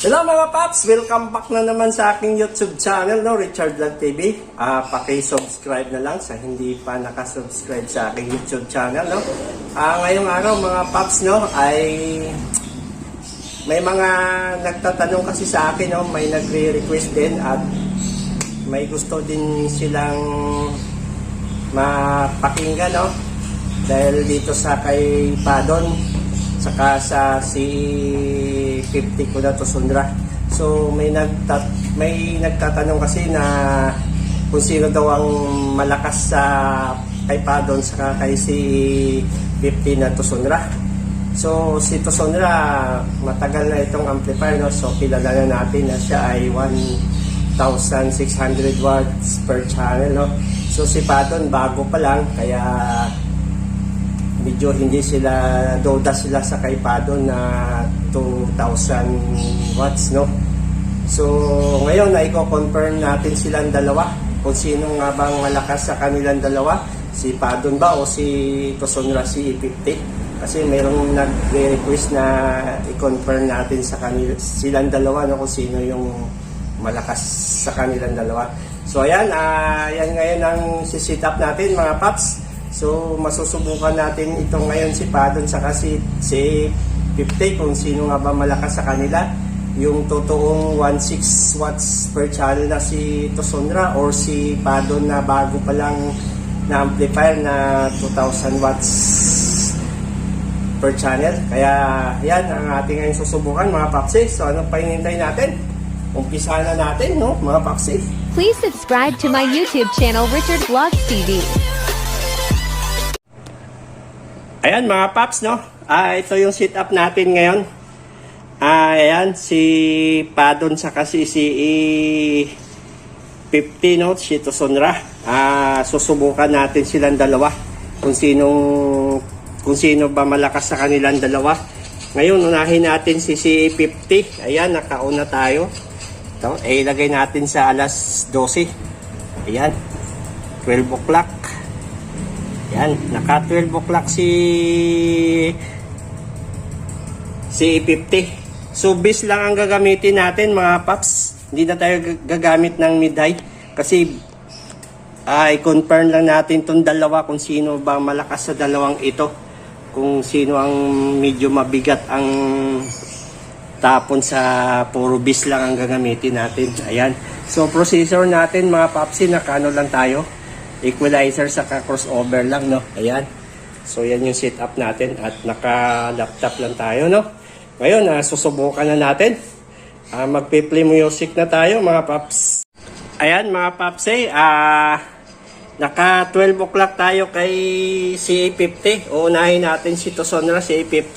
Hello mga paps! Welcome back na naman sa aking YouTube channel, no? Richard Vlog TV. Ah, paki-subscribe na lang sa hindi pa nakasubscribe sa aking YouTube channel, no? Ah, ngayong araw mga paps, no, ay may mga nagtatanong kasi sa akin, no? May nagre-request din at may gusto din silang mapakinggan, no? Dahil dito sa kay Padon, saka sa si 50 ko na to Sundra. So may nagtat may nagtatanong kasi na kung sino daw ang malakas sa kay Padon saka kay si 50 na Tusundra. So si Tusundra matagal na itong amplifier no. So kilala na natin na siya ay 1,600 watts per channel no. So si Padon bago pa lang kaya medyo hindi sila doda sila sa kaipado na 2,000 watts no? So ngayon na i-confirm natin silang dalawa. Kung sino nga bang malakas sa kanilang dalawa si Padon ba o si Tosonra si 50 kasi mayroong nagre-request na i-confirm natin sa kanila silang dalawa no? Kung sino yung malakas sa kanilang dalawa. So ayan ah yan ngayon ang sisit up natin mga paps So, masusubukan natin ito ngayon si Padon sa si, si 50 kung sino nga ba malakas sa kanila. Yung totoong 16 watts per channel na si Tosonra or si Padon na bago pa lang na amplifier na 2000 watts per channel. Kaya yan ang ating ngayon susubukan mga papsi. So, ano pa hinintay natin? Umpisa na natin, no, mga papsi. Please subscribe to my YouTube channel Richard Vlogs TV. Ayan mga paps, no? Ah, ito yung sit up natin ngayon. Ah, ayan, si Padon sa kasi si E 50, no? Si Tosonra. Ah, susubukan natin silang dalawa. Kung sinong, kung sino ba malakas sa kanilang dalawa. Ngayon, unahin natin si CE50. Ayan, nakauna tayo. Ito, ilagay natin sa alas 12. Ayan, 12 o'clock. Yan, naka 12 o'clock si si 50. So bis lang ang gagamitin natin mga paps. Hindi na tayo gag- gagamit ng mid-high kasi ay confirm lang natin tong dalawa kung sino ba malakas sa dalawang ito. Kung sino ang medyo mabigat ang tapon sa puro bis lang ang gagamitin natin. Ayan. So processor natin mga papsi nakano lang tayo equalizer sa crossover lang no? Ayan. So yan yung setup natin at naka laptop lang tayo no? Ngayon uh, susubukan na natin. Uh, magpe-play music na tayo mga paps. Ayan mga paps eh ah naka 12 o'clock tayo kay CA50 uunahin natin si Tosonra CA50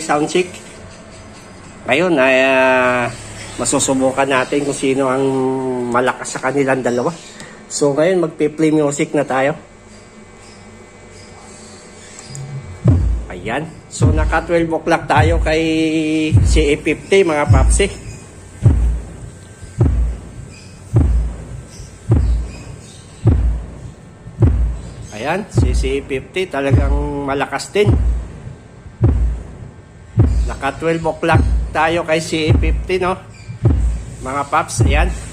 sound check. Ngayon ay ah, masusubukan natin kung sino ang malakas sa kanilang dalawa So ngayon magpe-play music na tayo. Ayan. So naka 12 o'clock tayo kay CA50 mga papsi. Ayan, si CA50 talagang malakas din. Naka 12 o'clock tayo kay CA50 no. Mga paps, ayan.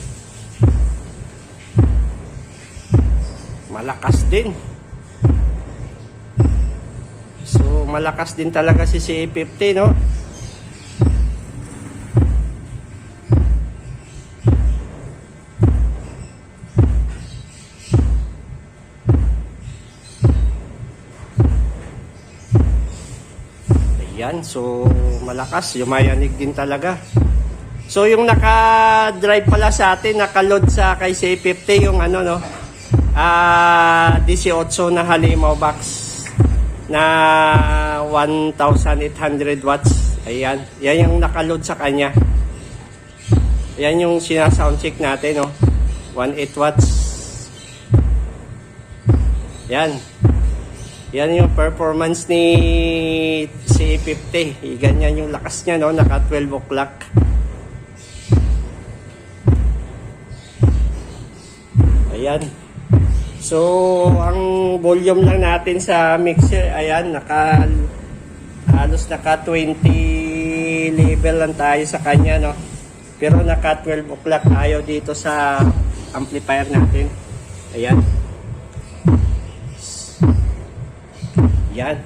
Malakas din. So, malakas din talaga si CA50, no? Ayan, so malakas, yumayanig din talaga. So yung naka-drive pala sa atin, naka-load sa kay CA50 yung ano no, ah 18 na halimaw box na 1,800 watts. Ayan. Yan yung nakaload sa kanya. Yan yung sinasound check natin, no? 18 watts. Yan. Yan yung performance ni C50. Ganyan yung lakas niya, no? Naka 12 o'clock. Ayan. So, ang volume lang natin sa mixer, ayan, naka halos naka 20 level lang tayo sa kanya, no? Pero naka 12 o'clock tayo dito sa amplifier natin. Ayan. Yan.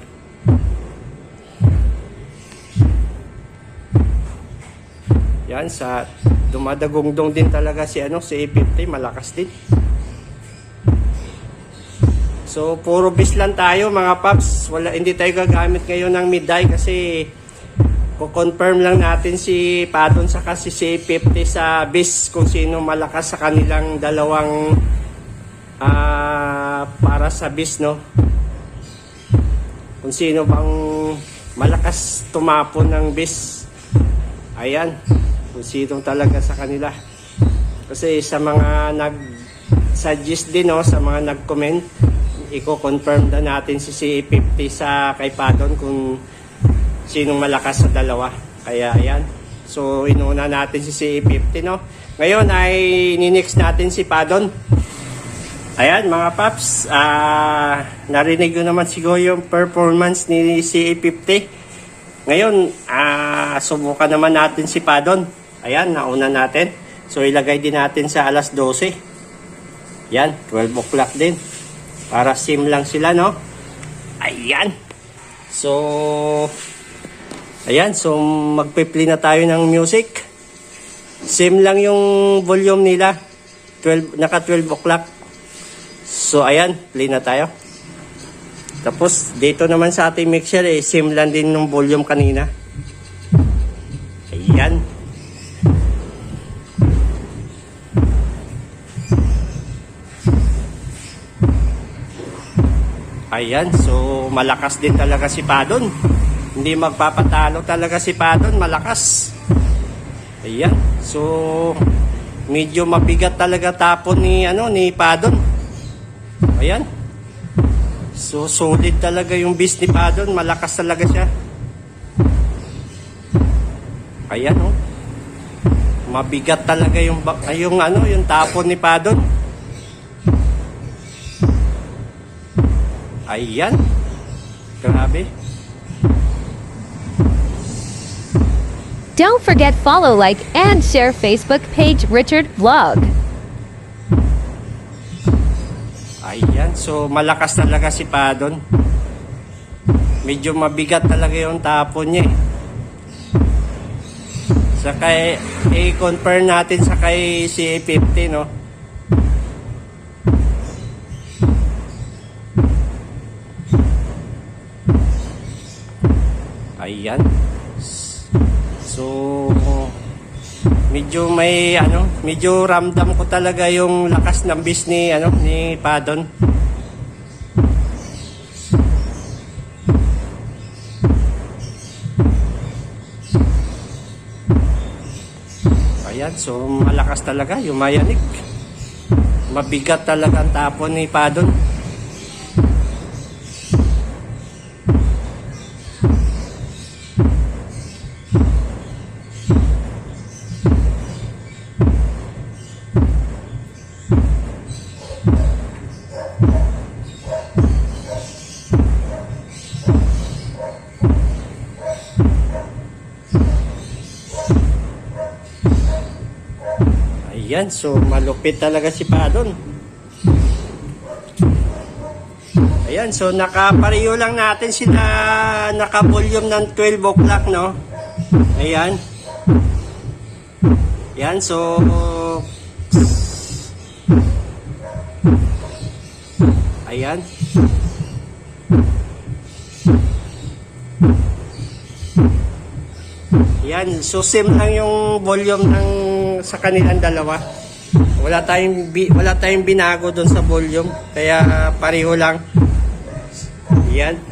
Yan sa dumadagongdong din talaga si ano si A50 malakas din. So puro bis lang tayo mga paps. Wala hindi tayo gagamit ngayon ng mid-die kasi ko-confirm lang natin si Padon sa kasi si A50 sa bis kung sino malakas sa kanilang dalawang ah, para sa bis no. Kung sino bang malakas tumapon ng bis. Ayan, kung sino talaga sa kanila. Kasi sa mga nag-suggest din, no, sa mga nag-comment, i-confirm na natin si C50 sa kay Padon kung sinong malakas sa dalawa. Kaya ayan. So, inuna natin si C50, no. Ngayon ay ninix natin si Padon. Ayan mga paps, ah narinig ko naman siguro yung performance ni CA50. Ngayon, ah subukan naman natin si Padon. Ayan, nauna natin. So ilagay din natin sa alas 12. Yan, 12 o'clock din. Para sim lang sila, no? Ayan. So, ayan, so magpe-play na tayo ng music. Sim lang yung volume nila. 12, naka 12 o'clock. So ayan, play na tayo. Tapos dito naman sa ating mixer eh, same lang din ng volume kanina. Ayan, so malakas din talaga si Padon. Hindi magpapatalo talaga si Padon, malakas. Ayan, so medyo mabigat talaga tapon ni ano ni Padon. Ayan. So, solid talaga yung bis ni Padon. Malakas talaga siya. Ayan, oh. Mabigat talaga yung, yung ano, yung tapon ni Padon. Ayan. Grabe. Don't forget follow, like, and share Facebook page Richard Vlog. Ayan, so malakas talaga si Padon. Medyo mabigat talaga yung tapon niya eh. Sa kay, i-confirm natin sa kay CA50, no? Ayan. So, medyo may ano, medyo ramdam ko talaga yung lakas ng bis ni ano ni Padon. Ayan, so malakas talaga yung mayanig. Mabigat talaga ang tapon ni Padon. Ayan, so malupit talaga si Padon. Ayan, so nakapareho lang natin sila naka-volume ng 12 o'clock, no? Ayan. Ayan, so Ayan. Yan, so same lang yung volume ng sa kanilang dalawa. Wala tayong wala tayong binago doon sa volume, kaya pareho lang. Yan.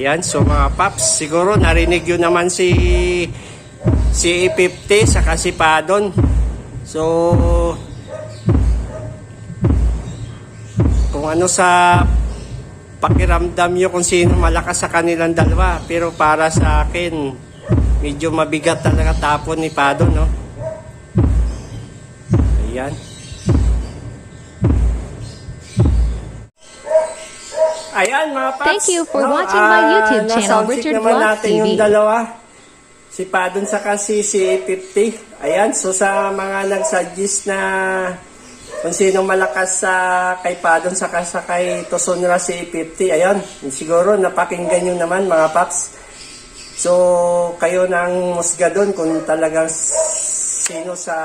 Ayan, so mga paps, siguro narinig yun naman si si E50 sa Kasipadon. So kung ano sa pakiramdam nyo kung sino malakas sa kanilang dalawa. Pero para sa akin, medyo mabigat talaga tapon ni Pado, no? Ayan mga paps. Thank you for watching my ah, YouTube channel, Richard Vlogs natin yung TV. dalawa. Si Padon sa kasi si 50. Ayan, so sa mga nag-suggest na kung sinong malakas sa kay Padon sa sa kay Tosonra si 50. Ayan, siguro napakinggan nyo naman mga paps. So, kayo nang musga doon kung talagang sino sa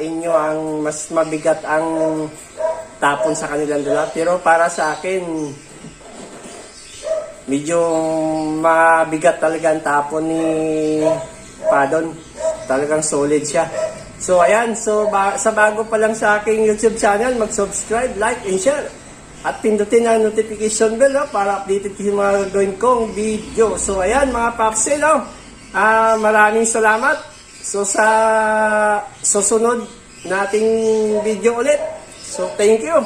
inyo ang mas mabigat ang tapon sa kanilang dalawa. Pero para sa akin, medyo mabigat talaga ang tapon ni Padon. Talagang solid siya. So ayan, so ba- sa bago pa lang sa aking YouTube channel, mag-subscribe, like, and share. At pindutin ang notification bell oh, para updated kayo mga gagawin kong video. So ayan mga papsel, oh, ah, maraming salamat. So sa susunod nating video ulit. So thank you.